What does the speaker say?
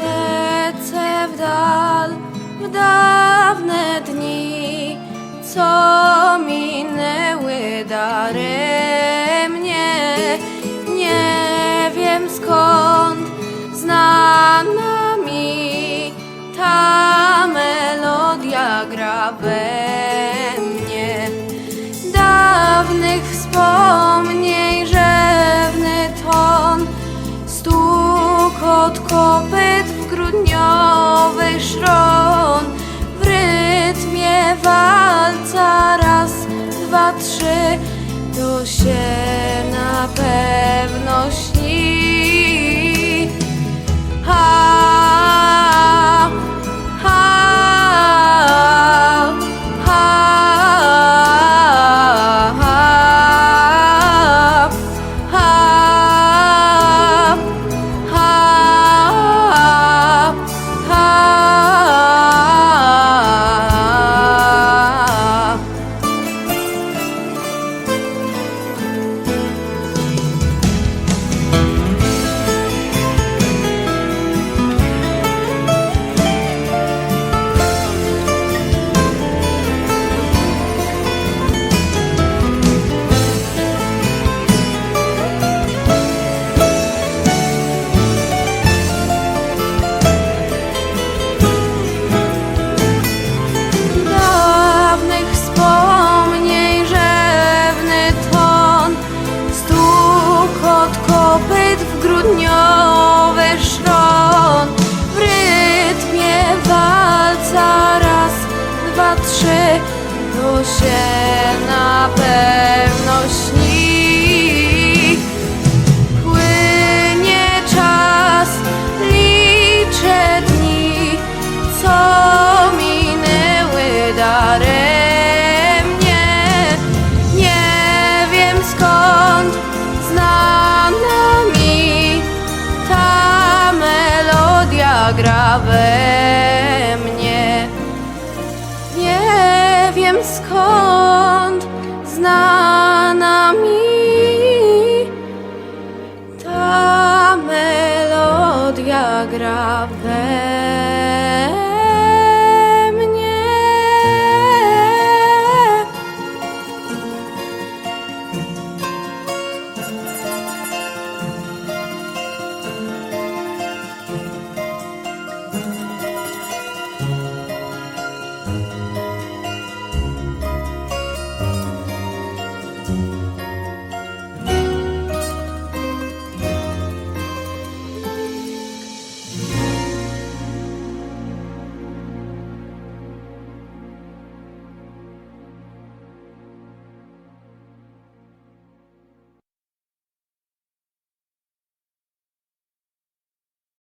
Lecę w dal, w dawne dni, co minęły darem. Gra we mnie. Dawnych wspomnień rzewny ton, stuk od kopyt w grudniowy szron. W rytmie walca raz, dwa, trzy, to się na pewno grudniowy szron W rytmie walca raz, dwa, trzy To się gra we mnie. Nie wiem skąd